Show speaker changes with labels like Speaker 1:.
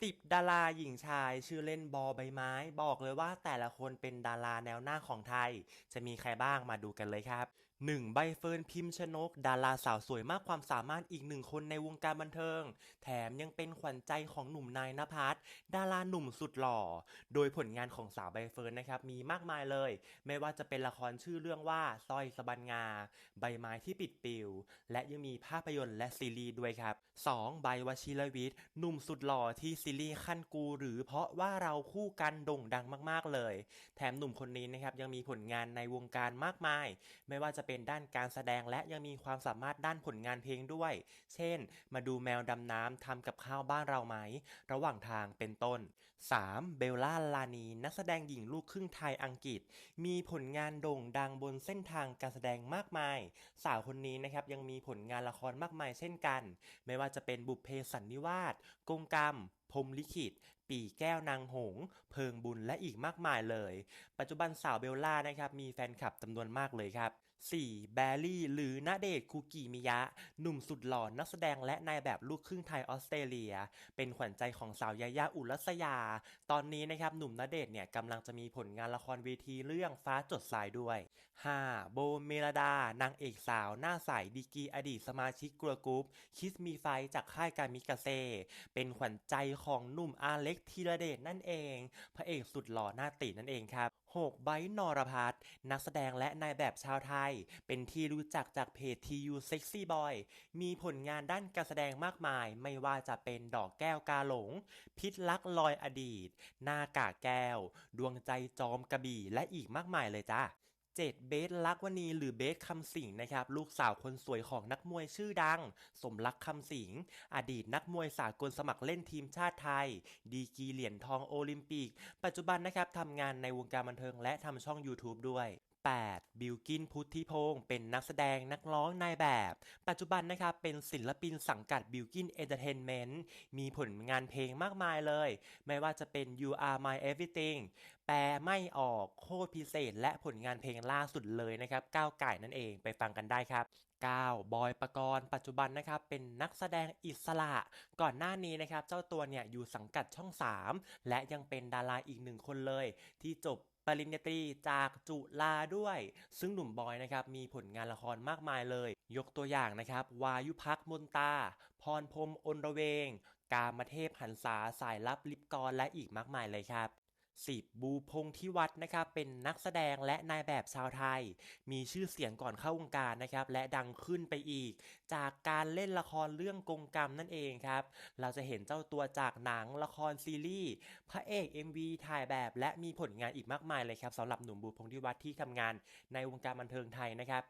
Speaker 1: สิบดาราหญิงชายชื่อเล่นบอใบไม้ บอกเลยว่าแต่ละคนเป็นดาราแนวหน้าของไทย จะมีใครบ้างมาดูกันเลยครับ 1. ใบเฟิร์นพิมพ์ชนก ดาราสาวสวยมากความสามารถอีกหนึ่งคนในวงการบันเทิง แถมยังเป็นขวัญใจของหนุ่มนายนภัสดาราหนุ่มสุดหล่อ โดยผลงานของสาวใบเฟิร์นนะครับมีมากมายเลย ไม่ว่าจะเป็นละครชื่อเรื่องว่าสร้อยสบันงา ใบไม้ที่ปิดปิว และยังมีภาพยนตร์และซีรีส์ด้วยครับ 2. ใบวชิรวิทย์หนุ่มสุดหล่อที่ซีรีส์ขั้นกู หรือเพราะว่าเราคู่กันโด่งดังมาก ๆเลย แถมหนุ่มคนนี้นะครับยังมีผลงานในวงการมากมาย ไม่ว่าจะเป็น็นด้านการแสดงและยังมีความสามารถด้านผลงานเพลงด้วย เช่น มาดูแมวดำน้ำทำกับข้าวบ้านเราไหม ระหว่างทางเป็นต้น 3. เบลล่าลานี นักแสดงหญิงลูกครึ่งไทยอังกฤษ มีผลงานโด่งดังบนเส้นทางการแสดงมากมาย สาวคนนี้นะครับยังมีผลงานละครมากมายเช่นกัน ไม่ว่าจะเป็นบุพเพสันนิวาสกงกรรม พรมลิขิต ปีแก้วนางหงส์เพิงบุญและอีกมากมายเลย ปัจจุบันสาวเบลล่านะครับ มีแฟนคลับจำนวนมากเลยครับ 4. แบลลี่ หรือณเดชคุกิมิยะ หนุ่มสุดหล่อนักแสดงและนายแบบลูกครึ่งไทยออสเตรเลีย เป็นขวัญใจของสาวยายาอุรัสยา ตอนนี้นะครับ หนุ่มณเดชเนี่ยกำลังจะมีผลงานละครเวทีเรื่องฟ้าจดสายด้วย 5. โบเมลดา นางเอกสาวหน้าใสดีกีอดีตสมาชิกกลัวกรุ๊ปคิสมีไฟจากค่ายการมิกาเซเป็นขวัญใจของหนุ่มอาเล็กธีรเดชนั่นเอง พระเอกสุดหล่อหน้าตีนั่นเองครับ 6. ไบรท์นรพัฒน์นักแสดงและนายแบบชาวไทย เป็นที่รู้จักจากเพจ TU Sexy Boy มีผลงานด้านการแสดงมากมาย ไม่ว่าจะเป็นดอกแก้วกาหลง พิษลักลอยอดีต หน้ากากแก้ว ดวงใจจอมกระบี่และอีกมากมายเลยจ้า 7. เบสลักวณีหรือเบสคำสิงนะครับ ลูกสาวคนสวยของนักมวยชื่อดัง สมรักคำสิง อดีตนักมวยสากลสมัครเล่นทีมชาติไทย ดีกีเหรียญทองโอลิมปิก ปัจจุบันนะครับทำงานในวงการบันเทิงและทำช่อง YouTube ด้วย 8. บิลกินพุทธิพงศ์เป็นนักแสดงนักร้องนายแบบ ปัจจุบันนะครับเป็นศิลปินสังกัดบิลกินเอนเตอร์เทนเมนต์มีผลงานเพลงมากมายเลย ไม่ว่าจะเป็น You Are My Everything แปลไม่ออกโคตรพิเศษ และผลงานเพลงล่าสุดเลยนะครับก้าวไก่นั่นเองไปฟังกันได้ครับ 9. บอยปกรณ์ปัจจุบันนะครับเป็นนักแสดงอิสระ ก่อนหน้านี้นะครับเจ้าตัวเนี่ยอยู่สังกัดช่อง 3 และยังเป็นดาราอีกหนึ่งคนเลย ที่จบ ปริญญาตรีจากจุฬาด้วย ซึ่งหนุ่มบอยนะครับมีผลงานละครมากมายเลย ยกตัวอย่างนะครับวายุพักมนตา พรพรมอนระเวง กามเทพหันษาสายลับลิปกรและอีกมากมายเลยครับ 10. บูพงษ์ที่วัดนะครับเป็นนักแสดงและนายแบบชาวไทย มีชื่อเสียงก่อนเข้าวงการนะครับและดังขึ้นไปอีก จากการเล่นละครเรื่องกงกรรมนั่นเองครับ เราจะเห็นเจ้าตัวจากหนังละครซีรีส์พระเอก MV ถ่ายแบบและมีผลงานอีกมากมายเลยครับสำหรับหนุ่มบูพงษ์ที่วัดที่ทำงานในวงการบันเทิงไทยนะครับ